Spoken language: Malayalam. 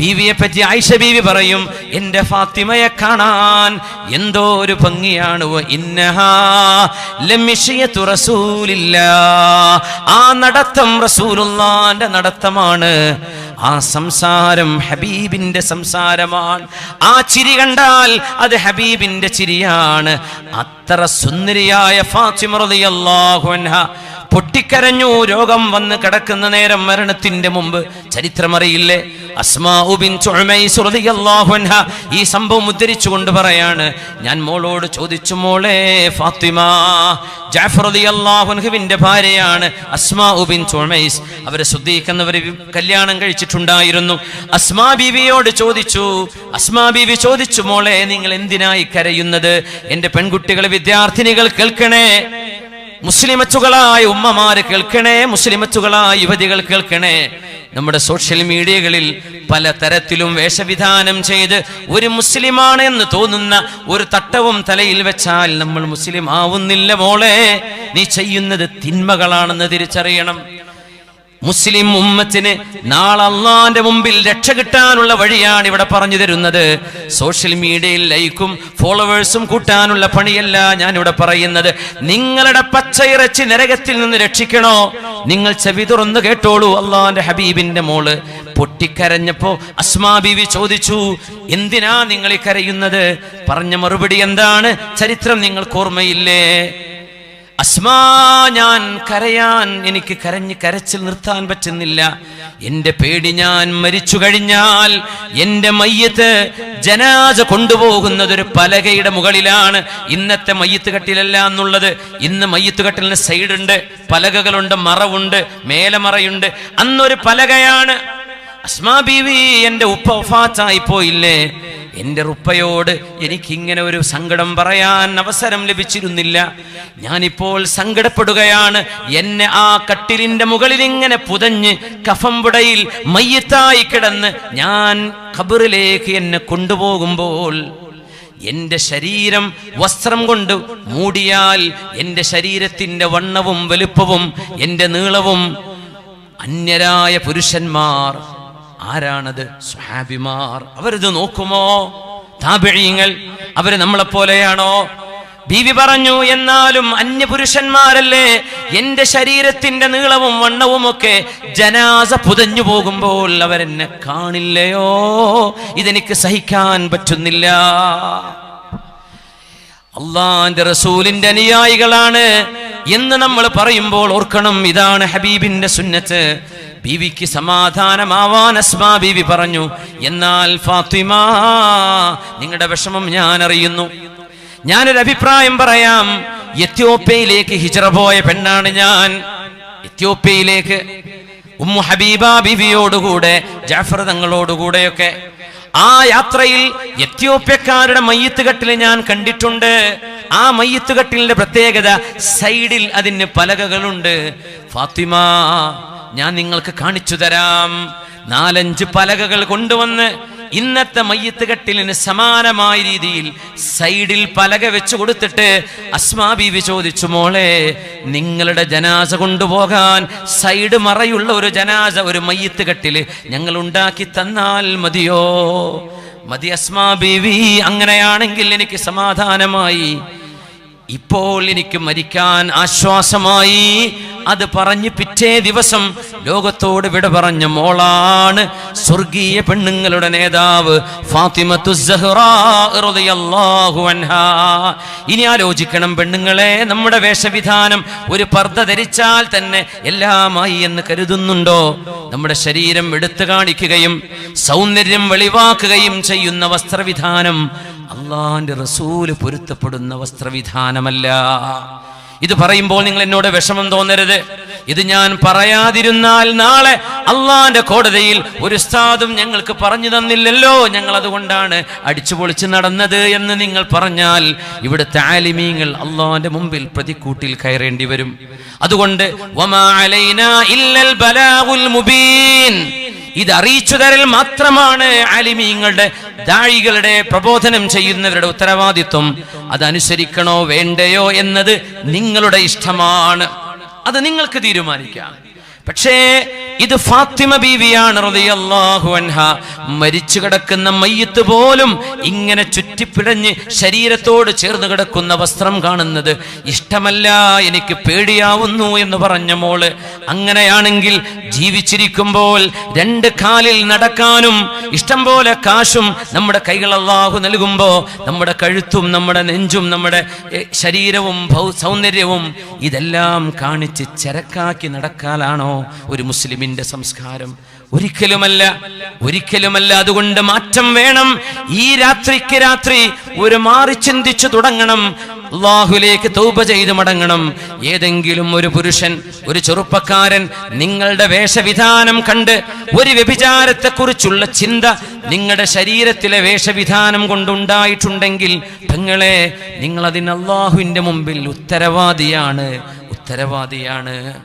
ബീവിയെ പറ്റി ആയിഷ ബീവി പറയും എന്റെ ഫാത്തിമയെ കാണാൻ എന്തോ ഒരു ഭംഗിയാണ്. ആ നടത്തം റസൂലുള്ളാന്റെ നടത്തമാണ്. ആ സംസാരം ഹബീബിന്റെ സംസാരമാണ്. ആ ചിരി കണ്ടാൽ അത് ഹബീബിന്റെ ചിരിയാണ്. അത്ര സുന്ദരിയായ ഫാത്തിമ റളിയല്ലാഹു അൻഹ. പൊട്ടിക്കരഞ്ഞു രോഗം വന്ന് കിടക്കുന്ന നേരം മരണത്തിന്റെ മുമ്പ്. ചരിത്രമറിയില്ലേ? ഈ സംഭവം ഉദ്ധരിച്ചുകൊണ്ട് പറയാണ്. ഞാൻ മോളോട് ചോദിച്ചു മോളെ ഫാത്തിമ ജാഫർ ഭാര്യയാണ് അസ്മാഉ ഉബിൻ ഉമൈസ്. അവരെ ശ്രദ്ധിക്കുന്നവർ കല്യാണം കഴിച്ചിട്ടുണ്ടായിരുന്നു. അസ്മാ ബീവിയോട് ചോദിച്ചു അസ്മാ ബീവി ചോദിച്ചു മോളെ നിങ്ങൾ എന്തിനായി കരയുന്നത്? എന്റെ പെൺകുട്ടികളെ വിദ്യാർത്ഥിനികൾ കേൾക്കണേ. മുസ്ലിമച്ചുകളായ ഉമ്മമാര് കേൾക്കണേ മുസ്ലിമച്ചുകളായ യുവതികൾ കേൾക്കണേ. നമ്മുടെ സോഷ്യൽ മീഡിയകളിൽ പല തരത്തിലും വേഷവിധാനം ചെയ്ത് ഒരു മുസ്ലിമാണ് എന്ന് തോന്നുന്ന ഒരു തട്ടവും തലയിൽ വെച്ചാൽ നമ്മൾ മുസ്ലിം ആവുന്നില്ല മോളെ. നീ ചെയ്യുന്നത് തിന്മകളാണെന്ന് തിരിച്ചറിയണം. മുസ്ലിം ഉമ്മത്തിന് നാളെ അള്ളാന്റെ മുമ്പിൽ രക്ഷ കിട്ടാനുള്ള വഴിയാണ് ഇവിടെ പറഞ്ഞു തരുന്നത്. സോഷ്യൽ മീഡിയയിൽ ലൈക്കും ഫോളോവേഴ്സും കൂട്ടാനുള്ള പണിയല്ല ഞാൻ ഇവിടെ പറയുന്നത്. നിങ്ങളുടെ പച്ചയിറച്ചി നരകത്തിൽ നിന്ന് രക്ഷിക്കണോ? നിങ്ങൾ ചെവി തുറന്നു കേട്ടോളൂ. അള്ളാന്റെ ഹബീബിന്റെ മോൾ പൊട്ടിക്കരഞ്ഞപ്പോ അസ്മാ ബീവി ചോദിച്ചു എന്തിനാ നിങ്ങൾ ഈ കരയുന്നത്? പറഞ്ഞ മറുപടി എന്താണ്? ചരിത്രം നിങ്ങൾക്ക് ഓർമ്മയില്ലേ? അസ്മാ ഞാൻ കരയാൻ എനിക്ക് കരഞ്ഞ് കരച്ചിൽ നിർത്താൻ പറ്റുന്നില്ല. എന്റെ പേടി ഞാൻ മരിച്ചു കഴിഞ്ഞാൽ എന്റെ മയ്യത്ത് ജനാജ കൊണ്ടുപോകുന്നത് ഒരു പലകയുടെ മുകളിലാണ് ഇന്നത്തെ മയ്യത്ത് കട്ടിലല്ല എന്നുള്ളത്. ഇന്ന് മയ്യത്ത് കട്ടിലിന് സൈഡുണ്ട് പലകകളുണ്ട് മറവുണ്ട് മേലമറയുണ്ട്. അന്നൊരു പലകയാണ്. അസ്മാ ബീവി എന്റെ ഉപ്പ വഫാത്തായി പോയില്ലേ എന്റെ റുപ്പയോട് എനിക്കിങ്ങനെ ഒരു സങ്കടം പറയാൻ അവസരം ലഭിച്ചിരുന്നില്ല. ഞാനിപ്പോൾ സങ്കടപ്പെടുകയാണ്. എന്നെ ആ കട്ടിലിന്റെ മുകളിൽ ഇങ്ങനെ പുതഞ്ഞ് കഫംപുടയിൽ മയ്യത്തായി കിടന്ന് ഞാൻ ഖബറിലേക്ക് എന്നെ കൊണ്ടുപോകുമ്പോൾ എന്റെ ശരീരം വസ്ത്രം കൊണ്ട് മൂടിയാൽ എന്റെ ശരീരത്തിന്റെ വണ്ണവും വലുപ്പവും എന്റെ നീളവും അന്യരായ പുരുഷന്മാർ ആരാണത്? സ്വഹാബിമാർ. അവരിത് നോക്കുമോ? താപിഴീങ്ങൾ അവർ നമ്മളെ പോലെയാണോ? ബീവി പറഞ്ഞു എന്നാലും അന്യപുരുഷന്മാരല്ലേ? എന്റെ ശരീരത്തിന്റെ നീളവും വണ്ണവും ഒക്കെ ജനാസ പുതഞ്ഞു പോകുമ്പോൾ അവരെന്നെ കാണില്ലയോ? ഇതെനിക്ക് സഹിക്കാൻ പറ്റുന്നില്ല. അള്ളാന്റെ റസൂലിന്റെ അനുയായികളാണ്. എന്ന് നമ്മൾ പറയുമ്പോൾ ഓർക്കണം ഇതാണ് ഹബീബിന്റെ സുന്നത്ത്. ബീവിക്ക് സമാധാനമാവാൻ അസ്മാ ബീവി പറഞ്ഞു എന്നാൽ ഫാത്തിമ നിങ്ങളുടെ വിഷമം ഞാൻ അറിയുന്നു. ഞാനൊരു അഭിപ്രായം പറയാം. എത്യോപ്യയിലേക്ക് ഹിജറ പോയ പെണ്ണാണ് ഞാൻ. എത്യോപ്യയിലേക്ക് ഉമ്മു ഹബീബ ബീവിയോടുകൂടെ ജാഫർ തങ്ങളോടുകൂടെയൊക്കെ. ആ യാത്രയിൽ എത്യോപ്യക്കാരുടെ മയ്യത്തുകട്ടിൽ ഞാൻ കണ്ടിട്ടുണ്ട്. ആ മയ്യത്തുകട്ടിലിന്റെ പ്രത്യേകത സൈഡിൽ അതിന് പലകകളുണ്ട്. ഫാത്തിമ ഞാൻ നിങ്ങൾക്ക് കാണിച്ചു തരാം. നാലഞ്ച് പലകകൾ കൊണ്ടുവന്ന് ഇന്നത്തെ മയ്യത്ത് കട്ടിലിന് സമാനമായ രീതിയിൽ സൈഡിൽ പലക വെച്ചു കൊടുത്തിട്ട് അസ്മാ ബീവി ചോദിച്ചു മോളെ നിങ്ങളുടെ ജനാസ കൊണ്ടുപോകാൻ സൈഡ് മറയുള്ള ഒരു ജനാസ ഒരു മയ്യത്ത് കട്ടിൽ ഞങ്ങൾ ഉണ്ടാക്കി തന്നാൽ മതിയോ? മതി അസ്മാ ബീവി അങ്ങനെയാണെങ്കിൽ എനിക്ക് സമാധാനമായി. ഇപ്പോൾ എനിക്ക് മരിക്കാൻ ആശ്വാസമായി അത് പറഞ്ഞ് പിറ്റേ ദിവസം ലോകത്തോട് വിട പറഞ്ഞ മോളാണ് സ്വർഗീയ പെണ്ണുങ്ങളുടെ നേതാവ്. ഇനി ആലോചിക്കണം പെണ്ണുങ്ങളെ നമ്മുടെ വേഷവിധാനം ഒരു പർദ്ദ ധരിച്ചാൽ തന്നെ എല്ലാമായി എന്ന് കരുതുന്നുണ്ടോ നമ്മുടെ ശരീരം എടുത്തു കാണിക്കുകയും സൗന്ദര്യം വെളിവാക്കുകയും ചെയ്യുന്ന വസ്ത്രവിധാനം അള്ളാന്റെ റസൂൽ പൊരുത്തപ്പെടുന്ന വസ്ത്രവിധാനമല്ല. ഇത് പറയുമ്പോൾ നിങ്ങൾ എന്നോട് വിഷമം തോന്നരുത്. ഇത് ഞാൻ പറയാതിരുന്നാൽ നാളെ അള്ളാന്റെ കോടതിയിൽ ഒരു സ്ഥാതും ഞങ്ങൾക്ക് പറഞ്ഞു തന്നില്ലല്ലോ. ഞങ്ങൾ അതുകൊണ്ടാണ് അടിച്ചു പൊളിച്ച് നടന്നത് എന്ന് നിങ്ങൾ പറഞ്ഞാൽ ഇവിടെ ആലിമീങ്ങൾ അള്ളാന്റെ മുമ്പിൽ പ്രതിക്കൂട്ടിൽ കയറേണ്ടി വരും. അതുകൊണ്ട് വമാ ഇല്ലൽ ബലാഉൽ മുബീൻ. ഇത് അറിയിച്ചു തരൽ മാത്രമാണ് ആലിമീങ്ങളുടെ ദാഴികളുടെ പ്രബോധനം ചെയ്യുന്നവരുടെ ഉത്തരവാദിത്വം. അതനുസരിക്കണോ വേണ്ടയോ എന്നത് നിങ്ങളുടെ ഇഷ്ടമാണ്. അത് നിങ്ങൾക്ക് തീരുമാനിക്കാം. പക്ഷേ ഇത് ഫാത്തിമ ബീവിയാണ് അൻഹ. മരിച്ചു കിടക്കുന്ന മയ്യത്ത് പോലും ഇങ്ങനെ ചുറ്റിപ്പിടഞ്ഞ് ശരീരത്തോട് ചേർന്ന് കിടക്കുന്ന വസ്ത്രം കാണുന്നത് ഇഷ്ടമല്ല എനിക്ക് പേടിയാവുന്നു എന്ന് പറഞ്ഞ മോൾ. അങ്ങനെയാണെങ്കിൽ ജീവിച്ചിരിക്കുമ്പോൾ രണ്ട് കാലിൽ നടക്കാനും ഇഷ്ടം പോലെ കാശും നമ്മുടെ കൈകൾ അള്ളാഹു നൽകുമ്പോൾ നമ്മുടെ കഴുത്തും നമ്മുടെ നെഞ്ചും നമ്മുടെ ശരീരവും സൗന്ദര്യവും ഇതെല്ലാം കാണിച്ച് ചരക്കാക്കി നടക്കാനാണോ ഒരു മുസ്ലിമിന്റെ സംസ്കാരം? ഒരിക്കലുമല്ല ഒരിക്കലുമല്ല അതുകൊണ്ട് മാറ്റം വേണം. ഈ രാത്രിക്ക് രാത്രി ഒരു മാറി ചിന്തിച്ചു തുടങ്ങണം. അള്ളാഹുലേക്ക് തൗബ ചെയ്ത് മടങ്ങണം. ഏതെങ്കിലും ഒരു പുരുഷൻ ഒരു ചെറുപ്പക്കാരൻ നിങ്ങളുടെ വേഷവിധാനം കണ്ട് ഒരു വ്യഭിചാരത്തെക്കുറിച്ചുള്ള ചിന്ത നിങ്ങളുടെ ശരീരത്തിലെ വേഷവിധാനം കൊണ്ടുണ്ടായിട്ടുണ്ടെങ്കിൽ പെങ്ങളെ നിങ്ങൾ അതിന് അള്ളാഹുവിന്റെ മുമ്പിൽ ഉത്തരവാദിയാണ്. ഉത്തരവാദിയാണ്.